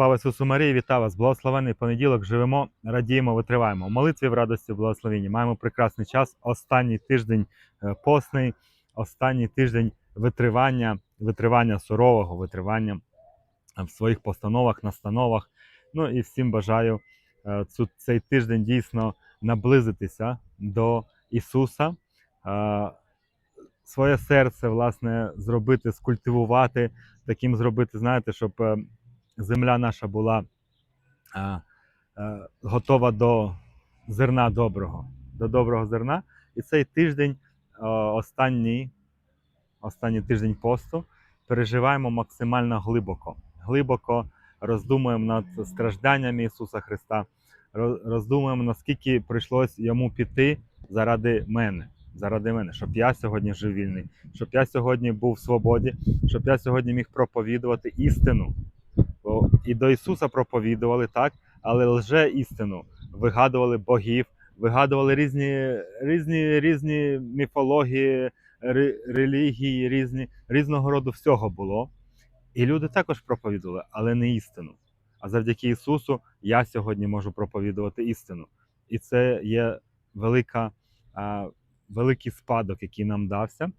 Слава Ісусу Марії, вітаю вас! Благословений понеділок. Живемо, радіємо, витриваємо. В молитві в радості, в благословенні. Маємо прекрасний час. Останній тиждень е, постний, останній тиждень витривання, витривання сурового, витривання е, в своїх постановах, настановах. Ну і всім бажаю е, цей тиждень дійсно наблизитися до Ісуса. Своє серце, власне, зробити, скультивувати, таким зробити, знаєте, щоб земля наша була е, е, готова до зерна доброго, до доброго зерна. І цей тиждень, останній, останній тиждень посту, переживаємо максимально глибоко. Глибоко роздумуємо над стражданнями Ісуса Христа, роздумуємо, наскільки прийшлось йому піти заради мене. Заради мене, щоб я сьогодні жив вільний, щоб я сьогодні був в свободі, щоб я сьогодні міг проповідувати істину. І до Ісуса проповідували так, але лже істину. Вигадували богів, вигадували різні, різні, різні міфології, ре- релігії, різні, різного роду всього було. І люди також проповідували, але не істину. А завдяки Ісусу я сьогодні можу проповідувати істину. І це є велика, великий спадок, який нам дався.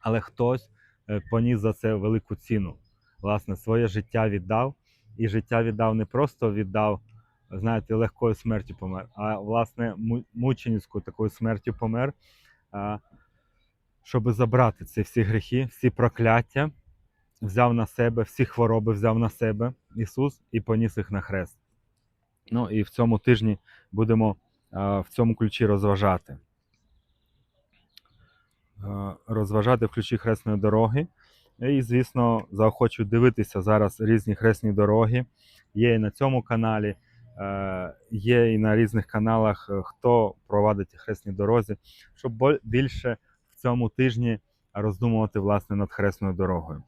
Але хтось е, поніс за це велику ціну власне, своє життя віддав. І життя віддав не просто віддав, знаєте, легкою смертю помер, а власне му- мученицькою такою смертю помер, щоб забрати ці всі гріхи, всі прокляття, взяв на себе, всі хвороби взяв на себе Ісус і поніс їх на хрест. Ну і в цьому тижні будемо в цьому ключі розважати. Розважати в ключі хресної дороги. І, звісно, заохочу дивитися зараз різні хресні дороги. Є і на цьому каналі, е, є і на різних каналах, е, хто провадить хресні дорозі, щоб більше в цьому тижні роздумувати власне над хресною дорогою.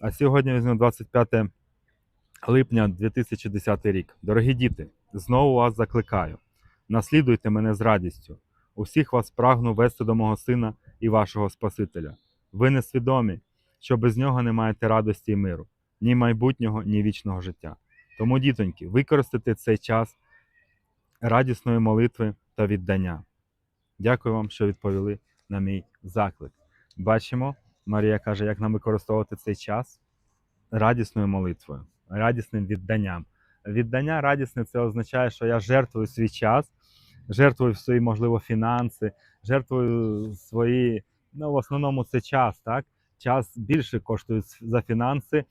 А сьогодні візьмемо 25 липня 2010 рік. Дорогі діти, знову вас закликаю. Наслідуйте мене з радістю. Усіх вас прагну вести до мого сина і вашого Спасителя. Ви несвідомі, що без нього не маєте радості і миру, ні майбутнього, ні вічного життя. Тому, дітоньки, використайте цей час радісної молитви та віддання. Дякую вам, що відповіли на мій заклик. Бачимо, Марія каже, як нам використовувати цей час радісною молитвою, радісним відданням. Віддання радісне це означає, що я жертвую свій час, жертвую свої, можливо, фінанси, жертвую свої, ну, в основному це час, так? Час більше коштує за фінанси,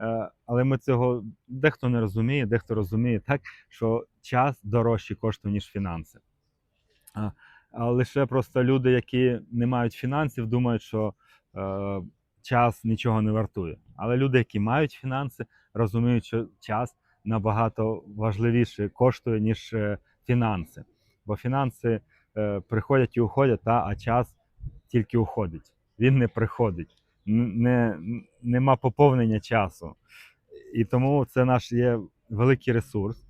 е, але ми цього дехто не розуміє, дехто розуміє так, що час дорожче коштує, ніж фінанси. А, лише просто люди, які не мають фінансів, думають, що е, час нічого не вартує. Але люди, які мають фінанси, розуміють, що час набагато важливіше коштує, ніж е, фінанси. Бо фінанси е, приходять і уходять, та, а час тільки уходить. Він не приходить не, нема поповнення часу. І тому це наш є великий ресурс.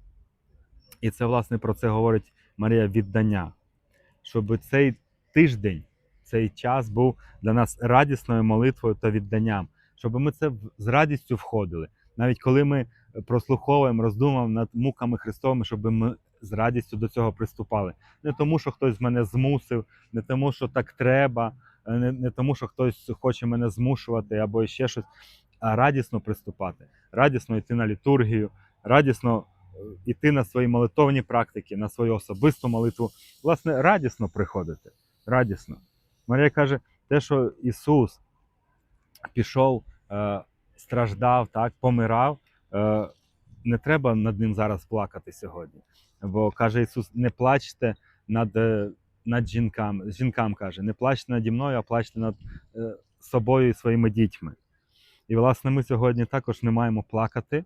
І це, власне, про це говорить Марія віддання. Щоб цей тиждень, цей час був для нас радісною молитвою та відданням, щоб ми це з радістю входили. Навіть коли ми прослуховуємо, роздумуємо над муками Христовими, щоб ми з радістю до цього приступали. Не тому, що хтось мене змусив, не тому, що так треба, не, не тому, що хтось хоче мене змушувати або ще щось, а радісно приступати, радісно йти на літургію, радісно е, йти на свої молитовні практики, на свою особисту молитву. Власне, радісно приходити. Радісно. Марія каже, те, що Ісус пішов, е, страждав, так, помирав, е, не треба над ним зараз плакати сьогодні. Бо каже Ісус: не плачте над, е, над жінками. Жінкам каже, не плачте наді мною, а плачте над е, собою і своїми дітьми. І, власне, ми сьогодні також не маємо плакати е,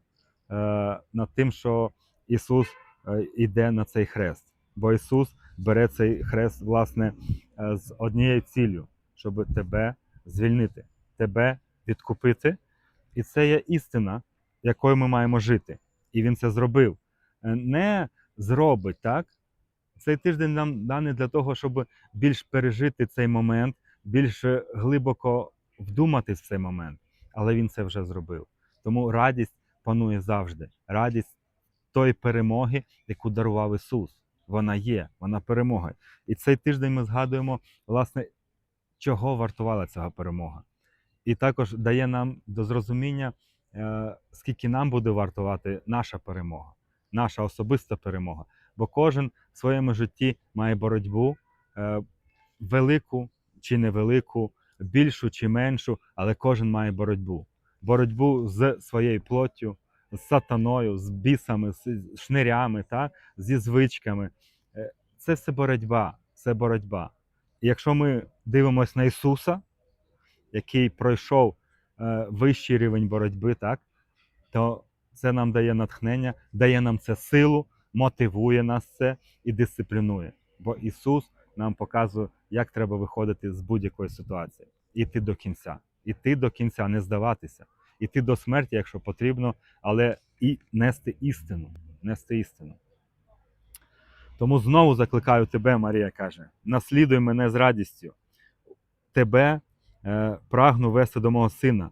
над тим, що Ісус е, іде на цей хрест. Бо Ісус бере цей хрест, власне, е, з однією ціллю, щоб тебе звільнити, тебе відкупити. І це є істина, якою ми маємо жити. І Він це зробив. Е, Не зробить так. Цей тиждень нам даний для того, щоб більш пережити цей момент, більш глибоко вдумати в цей момент. Але він це вже зробив. Тому радість панує завжди. Радість тої перемоги, яку дарував Ісус. Вона є, вона перемога. І цей тиждень ми згадуємо, власне, чого вартувала ця перемога. І також дає нам до зрозуміння, е, скільки нам буде вартувати наша перемога, наша особиста перемога. Бо кожен в своєму житті має боротьбу е, велику чи невелику, більшу чи меншу, але кожен має боротьбу. Боротьбу з своєю плоттю, з сатаною, з бісами, з шнирями, та? зі звичками. Е, Це все боротьба. Це боротьба. І якщо ми дивимося на Ісуса, який пройшов е, вищий рівень боротьби, так, то це нам дає натхнення, дає нам це силу, мотивує нас це і дисциплінує. Бо Ісус нам показує, як треба виходити з будь-якої ситуації. Іти до кінця. Іти до кінця, не здаватися. Іти до смерті, якщо потрібно, але і нести істину. Нести істину. Тому знову закликаю тебе, Марія каже: наслідуй мене з радістю. Тебе е, прагну вести до мого сина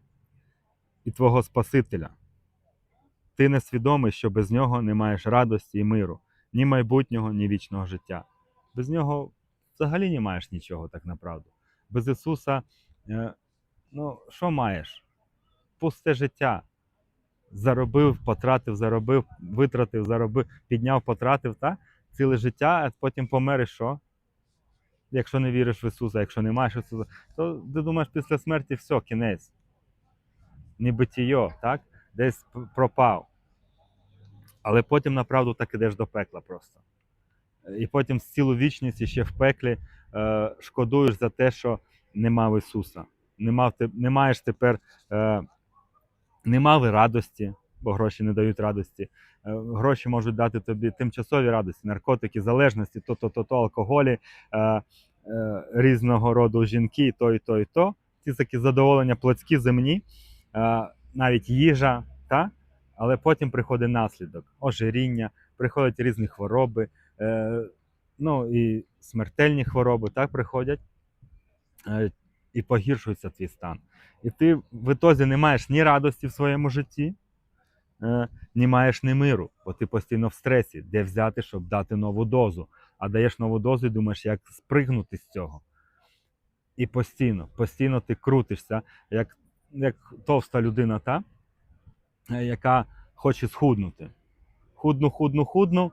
і твого Спасителя. Ти не свідомий, що без нього не маєш радості і миру, ні майбутнього, ні вічного життя. Без нього взагалі не маєш нічого, так направду. Без Ісуса, е, ну, що маєш? Пусте життя. Заробив, потратив, заробив, витратив, заробив, підняв, потратив, та? ціле життя, а потім помер і що? Якщо не віриш в Ісуса, якщо не маєш Ісуса, то ти думаєш, після смерті все, кінець. Небитіє, так? Десь пропав. Але потім направду так ідеш до пекла просто. І потім з цілу вічність ще в пеклі е, шкодуєш за те, що не мав Ісуса. Не, мав, не маєш тепер, е, не мали радості, бо гроші не дають радості. Е, гроші можуть дати тобі тимчасові радості, наркотики, залежності, то, то, то, алкоголі, е, е, різного роду жінки, то, і то, і то. Ці такі задоволення плотські земні, е, навіть їжа, та? але потім приходить наслідок, ожиріння, приходять різні хвороби, е, ну і смертельні хвороби так приходять, е, і погіршується твій стан. І ти в ітозі не маєш ні радості в своєму житті, е, ні маєш ні миру, бо ти постійно в стресі, де взяти, щоб дати нову дозу. А даєш нову дозу і думаєш, як спригнути з цього. І постійно, постійно ти крутишся, як, як товста людина, та, е, яка хоче схуднути. Худну, худну, худну,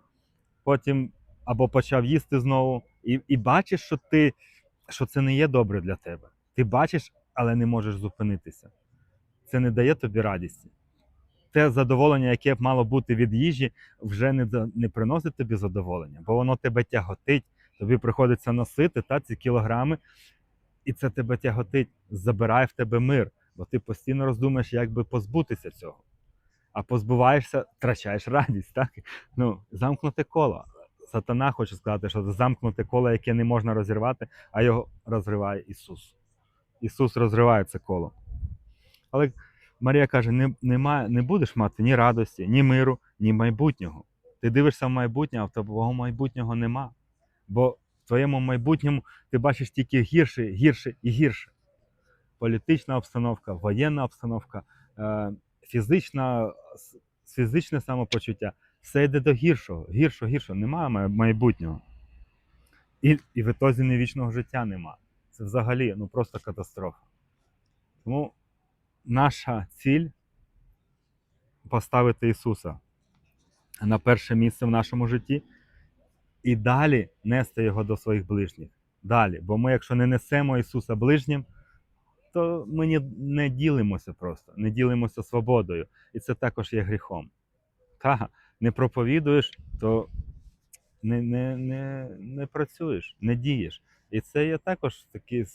потім або почав їсти знову, і, і бачиш, що, ти, що це не є добре для тебе. Ти бачиш, але не можеш зупинитися. Це не дає тобі радісті. Те задоволення, яке б мало бути від їжі, вже не, не приносить тобі задоволення, бо воно тебе тяготить, тобі приходиться носити та, ці кілограми, і це тебе тяготить, забирає в тебе мир, бо ти постійно роздумаєш, як би позбутися цього. А позбуваєшся, втрачаєш радість. Так? Ну, замкнуте коло. Сатана хоче сказати, що це замкнуте коло, яке не можна розірвати, а його розриває Ісус. Ісус розриває це коло. Але Марія каже: не, нема, не будеш мати ні радості, ні миру, ні майбутнього. Ти дивишся в майбутнє, а в твого майбутнього нема. Бо в твоєму майбутньому ти бачиш тільки гірше, гірше і гірше. Політична обстановка, воєнна обстановка, е, фізична, фізичне самопочуття. Все йде до гіршого, гіршого, гіршого. Немає майбутнього. І, і в ні вічного життя нема. Це взагалі ну, просто катастрофа. Тому наша ціль поставити Ісуса на перше місце в нашому житті і далі нести Його до своїх ближніх. Далі. Бо ми, якщо не несемо Ісуса ближнім, то ми не, ділимося просто, не ділимося свободою. І це також є гріхом. Та, не проповідуєш, то не, не, не, не працюєш, не дієш. І це є також такий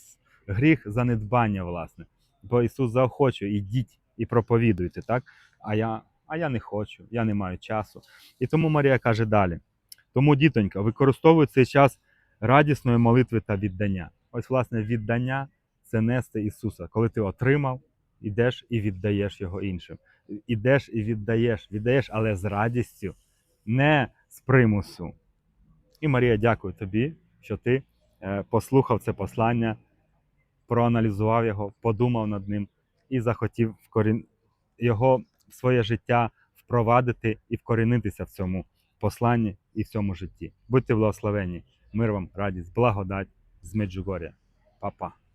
гріх занедбання, власне. Бо Ісус заохочує, ідіть і проповідуйте, так? А я, а я не хочу, я не маю часу. І тому Марія каже далі. Тому, дітонька, використовуй цей час радісної молитви та віддання. Ось, власне, віддання це нести Ісуса. Коли ти отримав, ідеш і віддаєш його іншим. Ідеш і віддаєш, віддаєш, але з радістю, не з примусу. І Марія, дякую тобі, що ти е, послухав це послання, проаналізував його, подумав над ним і захотів його в своє життя впровадити і вкорінитися в цьому посланні і в цьому житті. Будьте благословені, мир вам, радість, благодать з Меджугоря. Па-па.